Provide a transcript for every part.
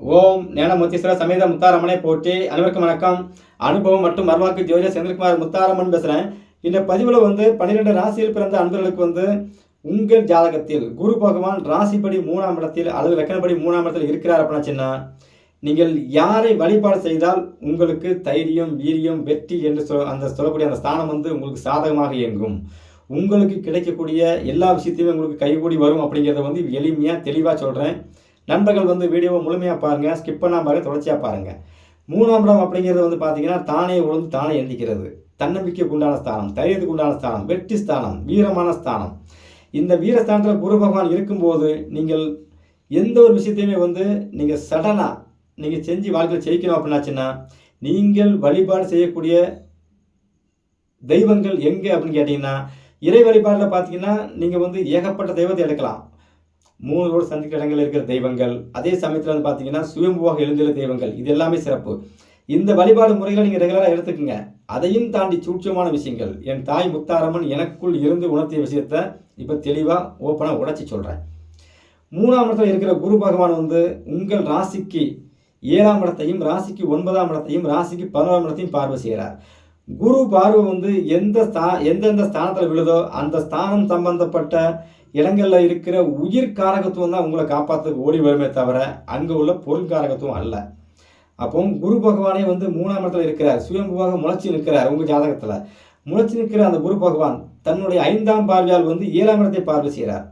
ஓம் ஞானமூர்த்தீஸ்வர சமேத முத்தாரம்மனை போட்டி அனைவருக்கும் வணக்கம். அனுபவம் மற்றும் மர்வாக்கு ஜோதிட செந்தில்குமார் முத்தாரம்மன் பேசுகிறேன் இந்த பதிவில் வந்து பன்னிரெண்டு ராசியில் பிறந்த அன்பர்களுக்கு வந்து உங்கள் ஜாதகத்தில் குரு பகவான் ராசிப்படி மூணாம் இடத்தில் அல்லது லக்கணப்படி மூணாம் இடத்தில் இருக்கிறார் அப்படின்னா சின்ன நீங்கள் யாரை வழிபாடு செய்தால் உங்களுக்கு தைரியம் வீரியம் வெற்றி என்று சொல் அந்த சொல்லக்கூடிய அந்த ஸ்தானம் வந்து உங்களுக்கு சாதகமாக இயங்கும். உங்களுக்கு கிடைக்கக்கூடிய எல்லா விஷயத்தையுமே உங்களுக்கு கைகூடி வரும் அப்படிங்கிறத வந்து எளிமையாக தெளிவாக சொல்கிறேன் நண்பர்கள் வந்து வீடியோவை முழுமையாக பாருங்கள் ஸ்கிப் பண்ணாமல் பாருங்க தொடர்ச்சியாக பாருங்கள் மூணாம் இடம் அப்படிங்கிறது வந்து பார்த்தீங்கன்னா தானே உழுந்து தானே எந்திக்கிறது. தன்னம்பிக்கைக்கு உண்டான ஸ்தானம் தைரியத்துக்கு உண்டான ஸ்தானம் வெற்றி ஸ்தானம் வீரமான ஸ்தானம். இந்த வீரஸ்தானத்தில் குரு பகவான் இருக்கும்போது நீங்கள் எந்த ஒரு விஷயத்தையுமே வந்து நீங்கள் சடனாக நீங்கள் செஞ்சு வாழ்க்கையில் ஜெயிக்கணும் அப்படின்னாச்சுன்னா நீங்கள் வழிபாடு செய்யக்கூடிய தெய்வங்கள் எங்கே அப்படின்னு கேட்டிங்கன்னா இறை வழிபாடில் பார்த்தீங்கன்னா நீங்கள் வந்து ஏகப்பட்ட தெய்வத்தை எடுக்கலாம். மூணு ரோடு சந்திக்கிற இடங்களில் இருக்கிற தெய்வங்கள் அதே சமயத்தில் வந்து பார்த்தீங்கன்னா சுயம்புவாக எழுந்துள்ள தெய்வங்கள். இது எல்லாமே சிறப்பு. இந்த வழிபாடு முறைகளை நீங்கள் ரெகுலராக எடுத்துக்கங்க. அதையும் தாண்டி சூட்சமான விஷயங்கள். என் தாய் முத்தாரம்மன் எனக்குள் இருந்து உணர்த்திய விஷயத்த இப்போ தெளிவாக ஓப்பனாக உடைச்சி சொல்கிறேன் மூணாம் இடத்துல இருக்கிற குரு பகவான் வந்து உங்கள் ராசிக்கு ஏழாம் இடத்தையும் ராசிக்கு ஒன்பதாம் இடத்தையும் ராசிக்கு பதினோராம் இடத்தையும் பார்வை செய்கிறார் குரு பார்வை வந்து எந்த ஸ்தா எந்தெந்த ஸ்தானத்தில் விழுதோ அந்த ஸ்தானம் சம்பந்தப்பட்ட இடங்களில் இருக்கிற உயிர் காரகத்துவம் தான் உங்களை காப்பாற்றுறதுக்கு ஓடி வருமே தவிர அங்கே உள்ள பொருள் காரகத்துவம் அல்ல. அப்போ குரு பகவானே வந்து மூணாம் இடத்துல இருக்கிறார். சுயம்புவாக முளைச்சி நிற்கிறார் உங்கள் ஜாதகத்தில். முளைச்சி நிற்கிற அந்த குரு பகவான் தன்னுடைய ஐந்தாம் பார்வையால் வந்து ஏழாம் இடத்தை பார்வை செய்கிறார்.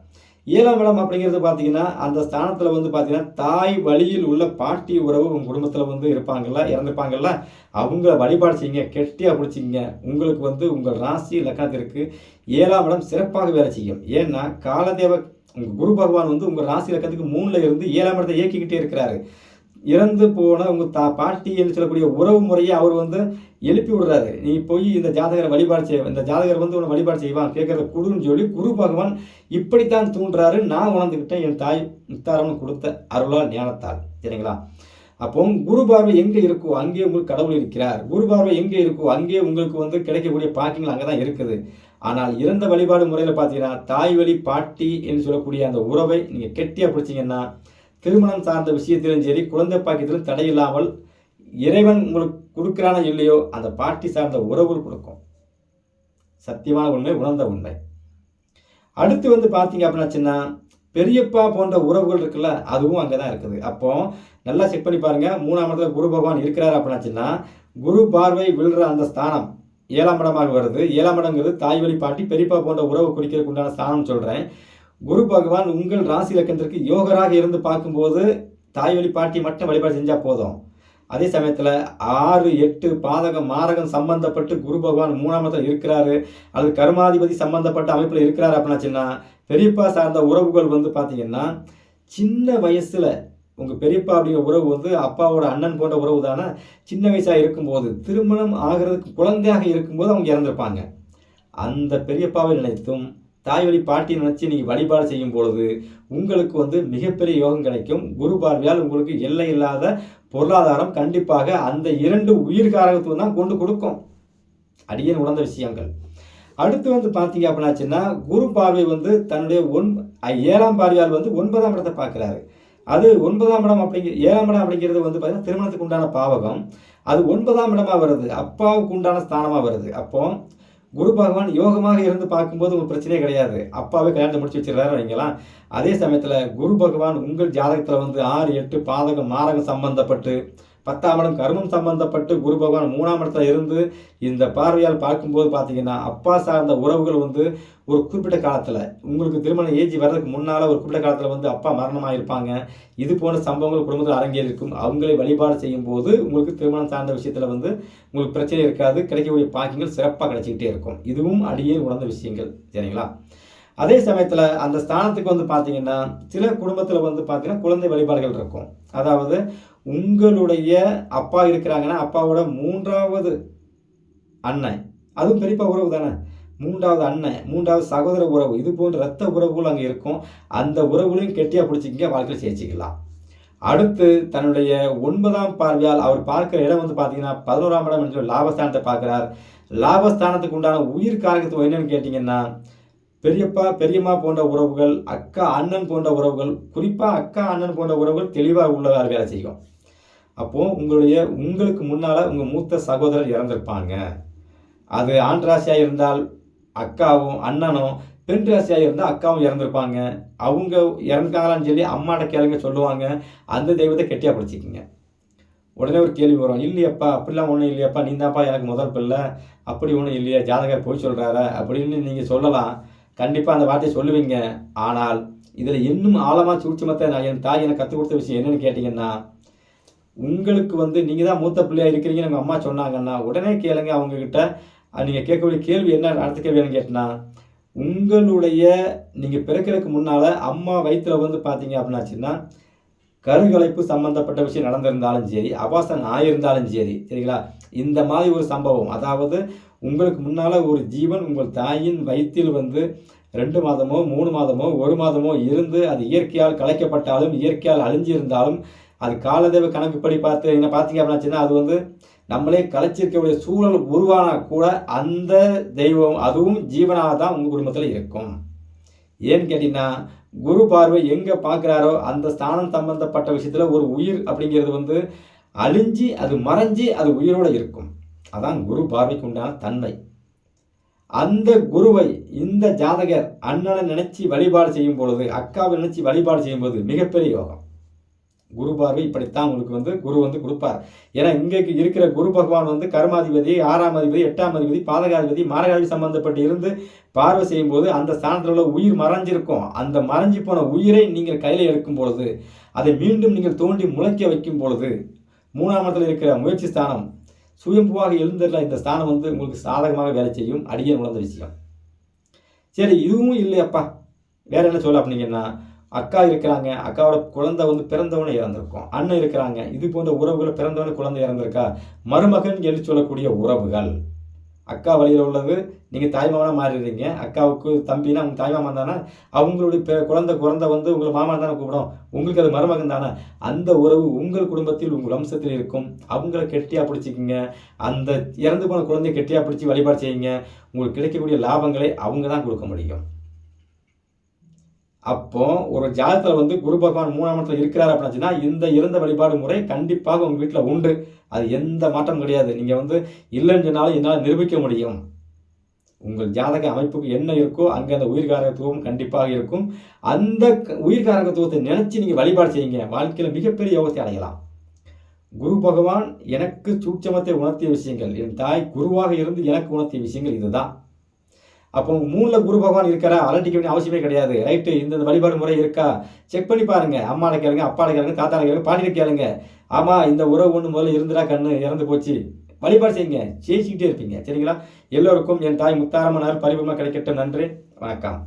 ஏழாம் இடம் அப்படிங்கிறது பார்த்தீங்கன்னா அந்த ஸ்தானத்தில் வந்து பார்த்தீங்கன்னா தாய் வழியில் உள்ள பாட்டி உறவு உங்கள் குடும்பத்தில் வந்து இருப்பாங்கல்ல இறந்துருப்பாங்கல்ல அவங்கள வழிபாடு செய்யுங்க கெட்டியாக பிடிச்சிங்க உங்களுக்கு வந்து உங்கள் ராசி லக்கணத்திற்கு ஏழாம் இடம் சிறப்பாக வேலை செய்யும். ஏன்னா காலதேவ உங்கள் குரு பகவான் வந்து உங்கள் ராசி லக்கணத்துக்கு மூணில் இருந்து ஏழாம் இடத்தை இயக்கிக்கிட்டே இருக்கிறாரு. இறந்து போன உங்கள் தா பாட்டி என்று சொல்லக்கூடிய உறவு முறையை அவர் வந்து எழுப்பி விடுறாரு. நீ போய் இந்த ஜாதகரை வழிபாடு செய்ய இந்த ஜாதகர் வந்து உன்னை வழிபாடு செய்வான் கேட்கறத குடுன்னு சொல்லி குரு பகவான் இப்படித்தான் தூண்டுறாரு. நான் உணர்ந்துக்கிட்டேன் என் தாய் முத்தாரம்னு கொடுத்த அருளால் ஞானத்தால். சரிங்களா? அப்போ குரு பார்வை எங்கே இருக்கோ அங்கே உங்களுக்கு கடவுள் இருக்கிறார். குரு பார்வை எங்கே இருக்கோ அங்கே உங்களுக்கு வந்து கிடைக்கக்கூடிய பாக்கியங்கள் அங்கே தான் இருக்குது. ஆனால் இறந்த வழிபாடு முறையில் பார்த்தீங்கன்னா தாய் வழி பாட்டி என்று சொல்லக்கூடிய அந்த உறவை நீங்கள் கெட்டியாக பிடிச்சிங்கன்னா திருமணம் சார்ந்த விஷயத்திலும் சரி குழந்தை பாக்கியத்திலும் தடையில்லாமல் இறைவன் உங்களுக்கு கொடுக்குறானோ இல்லையோ அந்த பாட்டி சார்ந்த உறவுகள் கொடுக்கும். சத்தியமான உண்மை உணர்ந்த உண்மை. அடுத்து வந்து பார்த்தீங்க அப்படின்னாச்சுன்னா பெரியப்பா போன்ற உறவுகள் இருக்குல்ல அதுவும் அங்கே தான் இருக்குது. அப்போ நல்லா செக் பண்ணி பாருங்கள் மூணாம் இடத்துல குரு பகவான் இருக்கிறார் அப்படின்னாச்சுன்னா குரு பார்வை விழுற அந்த ஸ்தானம் ஏழாம் இடமாக வருது. ஏழாம் இடங்கிறது தாய் வழி பாட்டி பெரியப்பா போன்ற உறவு குறிக்கிறதுக்கு உண்டான ஸ்தானம் சொல்கிறேன் குரு பகவான் உங்கள் ராசி இலக்கணத்திற்கு யோகராக இருந்து பார்க்கும்போது தாய் வழி பாட்டி மட்டும் வழிபாடு செஞ்சால் போதும். அதே சமயத்தில் ஆறு எட்டு பாதகம் மாரகம் சம்பந்தப்பட்டு குரு பகவான் மூணாம் இடத்துல இருக்கிறாரு. அல்லது கர்மாதிபதி சம்பந்தப்பட்ட அமைப்பில் இருக்கிறாரு அப்படின்னாச்சுன்னா பெரியப்பா சார்ந்த உறவுகள் வந்து பார்த்தீங்கன்னா சின்ன வயசில் உங்கள் பெரியப்பா அப்படிங்கிற உறவு வந்து அப்பாவோட அண்ணன் போன்ற உறவு தானே சின்ன வயசாக இருக்கும்போது திருமணம் ஆகிறதுக்கு குழந்தையாக இருக்கும்போது அவங்க இறந்துருப்பாங்க. அந்த பெரியப்பாவை நினைத்தும் தாய் வழி பாட்டி நினச்சி நீங்கள் வழிபாடு செய்யும் பொழுது உங்களுக்கு வந்து மிகப்பெரிய யோகம் கிடைக்கும். குரு பார்வையால் உங்களுக்கு எல்லை இல்லாத பொருளாதாரம் கண்டிப்பாக அந்த இரண்டு உயிர்காரகத்துவம் தான் கொண்டு கொடுக்கும். அடியன் உணர்ந்த விஷயங்கள். அடுத்து வந்து பார்த்தீங்க அப்படின்னாச்சுன்னா குரு பார்வை வந்து தன்னுடைய ஒன் ஏழாம் பார்வையால் வந்து ஒன்பதாம் இடத்தை பார்க்குறாரு. அது ஒன்பதாம் இடம் அப்படிங்கிற ஏழாம் இடம் அப்படிங்கிறது வந்து பார்த்தீங்கன்னா திருமணத்துக்கு உண்டான பாவகம். அது ஒன்பதாம் இடமாக வருது. அப்பாவுக்கு உண்டான ஸ்தானமாக வருது. அப்போ குரு பகவான் யோகமாக இருந்து பார்க்கும்போது உங்களுக்கு பிரச்சனையே கிடையாது. அப்பாவே கல்யாணத்தை முடிச்சு வச்சிருக்காரு வைங்களாம் அதே சமயத்தில் குரு பகவான் உங்கள் ஜாதகத்தில் வந்து ஆறு எட்டு பாதகம் மாரகம் சம்பந்தப்பட்டு பத்தாம் இடம் கர்மம் சம்பந்தப்பட்டு குரு பகவான் மூணாம் இடத்துல இருந்து இந்த பார்வையால் பார்க்கும்போது பார்த்தீங்கன்னா அப்பா சார்ந்த உறவுகள் வந்து ஒரு குறிப்பிட்ட காலத்தில் உங்களுக்கு திருமண ஏஜ் வர்றதுக்கு முன்னால் ஒரு குறிப்பிட்ட காலத்தில் வந்து அப்பா மரணமாக இருப்பாங்க இது போன்ற சம்பவங்கள் குடும்பத்தில் அரங்கேறிருக்கும். அவங்களை வழிபாடு செய்யும் போது உங்களுக்கு திருமணம் சார்ந்த விஷயத்தில் வந்து உங்களுக்கு பிரச்சனை இருக்காது. கிடைக்கக்கூடிய பாக்கியங்கள் சிறப்பாக கிடைச்சிக்கிட்டே இருக்கும். இதுவும் அடியே உணர்ந்த விஷயங்கள். சரிங்களா? அதே சமயத்தில் அந்த ஸ்தானத்துக்கு வந்து பார்த்தீங்கன்னா சில குடும்பத்தில் வந்து பார்த்தீங்கன்னா குழந்தை வழிபாடுகள் இருக்கும். அதாவது உங்களுடைய அப்பா இருக்கிறாங்கன்னா அப்பாவோட மூன்றாவது அண்ணன் அதுவும் பெரியப்பா உறவு தானே? மூன்றாவது அண்ணன் மூன்றாவது சகோதர உறவு. இது போன்ற ரத்த உறவுகள் அங்கே இருக்கும். அந்த உறவுகளையும் கெட்டியாக பிடிச்சிக்கிங்க வாழ்க்கையில் சேர்ச்சிக்கலாம் அடுத்து தன்னுடைய ஒன்பதாம் பார்வையால் அவர் பார்க்குற இடம் வந்து பார்த்தீங்கன்னா பதினோராம் இடம் என்று லாபஸ்தானத்தை பார்க்குறார். லாபஸ்தானத்துக்கு உண்டான உயிர் காரகத்துவம் என்னன்னு கேட்டிங்கன்னா பெரியப்பா பெரியம்மா போன்ற உறவுகள் அக்கா அண்ணன் போன்ற உறவுகள் குறிப்பாக அக்கா அண்ணன் போன்ற உறவுகள் தெளிவாக உள்ளதாக வேலை செய்யும். அப்போது உங்களுடைய உங்களுக்கு முன்னால் உங்கள் மூத்த சகோதரர் இறந்திருப்பாங்க. அது ஆண் ராசியாக இருந்தால் அக்காவும் அண்ணனும் பெண் ராசியாக இருந்தால் அக்காவும் இறந்துருப்பாங்க. அவங்க இறந்துட்டாங்களான்னு சொல்லி அம்மாட்ட கேளுங்க சொல்லுவாங்க. அந்த தெய்வத்தை கெட்டியாக பிடிச்சிக்கிங்க. உடனே ஒரு கேள்வி வரும். இல்லையப்பா அப்படிலாம் ஒன்றும் இல்லையப்பா நீ தான்ப்பா எனக்கு முதல் பிள்ளை. அப்படி ஒன்றும் இல்லையா ஜாதகர் போய் சொல்கிறாரா அப்படின்னு நீங்கள் சொல்லலாம். கண்டிப்பாக அந்த வார்த்தையை சொல்லுவீங்க. ஆனால் இதில் இன்னும் ஆழமாக சூட்சமத்தை நான் என் தாய் எனக்கு கற்றுக் கொடுத்த விஷயம் என்னென்னு கேட்டிங்கன்னா உங்களுக்கு வந்து நீங்கள் தான் மூத்த பிள்ளையாக இருக்கிறீங்கன்னு எங்கள் அம்மா சொன்னாங்கன்னா உடனே கேளுங்க அவங்கக்கிட்ட நீங்கள் கேட்கக்கூடிய கேள்வி என்ன அடுத்த கேள்வி என்ன கேட்டினா உங்களுடைய நீங்கள் பிறக்கிறதுக்கு முன்னால் அம்மா வயிற்றில் வந்து பார்த்தீங்க அப்படின்னாச்சுன்னா கருகலைப்பு சம்பந்தப்பட்ட விஷயம் நடந்திருந்தாலும் சரி அபாசன் ஆயிருந்தாலும் சரி சரிங்களா? இந்த மாதிரி ஒரு சம்பவம். அதாவது உங்களுக்கு முன்னால் ஒரு ஜீவன் உங்கள் தாயின் வயிற்றில் வந்து ரெண்டு மாதமோ மூணு மாதமோ ஒரு மாதமோ இருந்து அது இயற்கையால் கலைக்கப்பட்டாலும் இயற்கையால் அழிஞ்சிருந்தாலும் அது காலதேவ கணக்குப்படி பார்த்து என்ன பார்த்தீங்க அப்படின்னாச்சுன்னா அது வந்து நம்மளே கலைச்சிருக்கக்கூடிய சூழல் உருவானா கூட அந்த தெய்வம் அதுவும் ஜீவனாக தான் உங்கள் குடும்பத்தில் இருக்கும். ஏன்னு கேட்டிங்கன்னா குரு பார்வை எங்கே பார்க்குறாரோ அந்த ஸ்தானம் சம்பந்தப்பட்ட விஷயத்தில் ஒரு உயிர் அப்படிங்கிறது வந்து அழிஞ்சு அது மறைஞ்சி அது உயிரோடு இருக்கும். அதான் குரு பார்வைக்கு உண்டான தன்மை. அந்த குருவை இந்த ஜாதகர் அண்ணனை நினச்சி வழிபாடு செய்யும் பொழுது அக்காவை நினைச்சி வழிபாடு செய்யும்போது மிகப்பெரிய யோகம். குரு பார்வை இப்படித்தான் உங்களுக்கு வந்து குரு வந்து கொடுப்பார். ஏன்னா இங்கே இருக்கிற குரு பகவான் வந்து கர்மாதிபதி ஆறாம் அதிபதி எட்டாம் அதிபதி பாதகாதிபதி மாரகாதிபதி சம்பந்தப்பட்டு இருந்து பார்வை செய்யும் போது அந்த ஸ்தானத்தில் உள்ள உயிர் மறைஞ்சிருக்கும். அந்த மறைஞ்சு போன உயிரை நீங்கள் கையில் எடுக்கும் பொழுது அதை மீண்டும் நீங்கள் தோண்டி முளைக்க வைக்கும் பொழுது மூணாம் இடத்துல இருக்கிற முயற்சி ஸ்தானம் சுயம்புவாக எழுந்துள்ள இந்த ஸ்தானம் வந்து உங்களுக்கு சாதகமாக வேலை செய்யும். அடியே உணர்ந்த விஷயம். சரி இதுவும் இல்லையப்பா. வேற என்ன சொல்ல அப்படிங்கன்னா அக்கா இருக்கிறாங்க அக்காவோட குழந்தை வந்து பிறந்தவனே இறந்திருக்கும். அண்ணன் இருக்கிறாங்க இது போன்ற உறவுகள் பிறந்தவனே குழந்தை இறந்திருக்கா? மருமகன் என்று சொல்லக்கூடிய உறவுகள். அக்கா வழியில் உள்ளது. நீங்கள் தாய்மாமனாக மாறிடுறீங்க. அக்காவுக்கு தம்பினா உங்கள் தாய்மாமன் தானே? அவங்களுடைய பெ குழந்தை குழந்தை வந்து உங்களை மாமன் தானே கூப்பிடும். உங்களுக்கு அது மருமகன் தானே? அந்த உறவு உங்கள் குடும்பத்தில் உங்கள் வம்சத்தில் இருக்கும். அவங்கள கெட்டியாக பிடிச்சிக்கிங்க. அந்த இறந்து போன குழந்தைய கெட்டியாக பிடிச்சி வழிபாடு செய்யுங்க. உங்களுக்கு கிடைக்கக்கூடிய லாபங்களை அவங்க தான் கொடுக்க முடியும். அப்போ ஒரு ஜாதகத்தில் வந்து குரு பகவான் மூணாம் இடத்துல இருக்கிறார் அப்படின்னா இந்த இறந்த வழிபாடு முறை கண்டிப்பாக உங்கள் வீட்டில் உண்டு. அது எந்த மாற்றம் கிடையாது. நீங்கள் வந்து இல்லைன்னு சொன்னாலும் என்னால் நிரூபிக்க முடியும். உங்கள் ஜாதக அமைப்புக்கு என்ன இருக்கோ அங்கே அந்த உயிர்காரகத்துவம் கண்டிப்பாக இருக்கும். அந்த உயிர்காரகத்துவத்தை நினச்சி நீங்கள் வழிபாடு செய்யுங்க. வாழ்க்கையில் மிகப்பெரிய யோகத்தை அடையலாம். குரு பகவான் எனக்கு சூட்சமத்தை உணர்த்திய விஷயங்கள். என் தாய் குருவாக இருந்து எனக்கு உணர்த்திய விஷயங்கள் இதுதான். அப்போ மூணில் குரு பகவான் இருக்கிறா அலட்டிக்க வேண்டிய அவசியமே கிடையாது. ரைட்டு இந்த வழிபாடு முறை இருக்கா? செக் பண்ணி பாருங்க. அம்மாவில் கேளுங்க அப்பாவில் கேளுங்க தாத்தாவில் கேளுங்க பாட்டியில் கேளுங்க. ஆமாம் இந்த உறவு ஒன்று முதல்ல இருந்துடா கண்ணு இறந்து போச்சு. வழிபாடு செய்யுங்க. ஜெயிச்சுக்கிட்டே இருப்பீங்க. சரிங்களா? எல்லோருக்கும் என் தாய் முத்தாரம்மனார் பரிபூர்ணமாக கிடைக்கட்டும். நன்றி. வணக்கம்.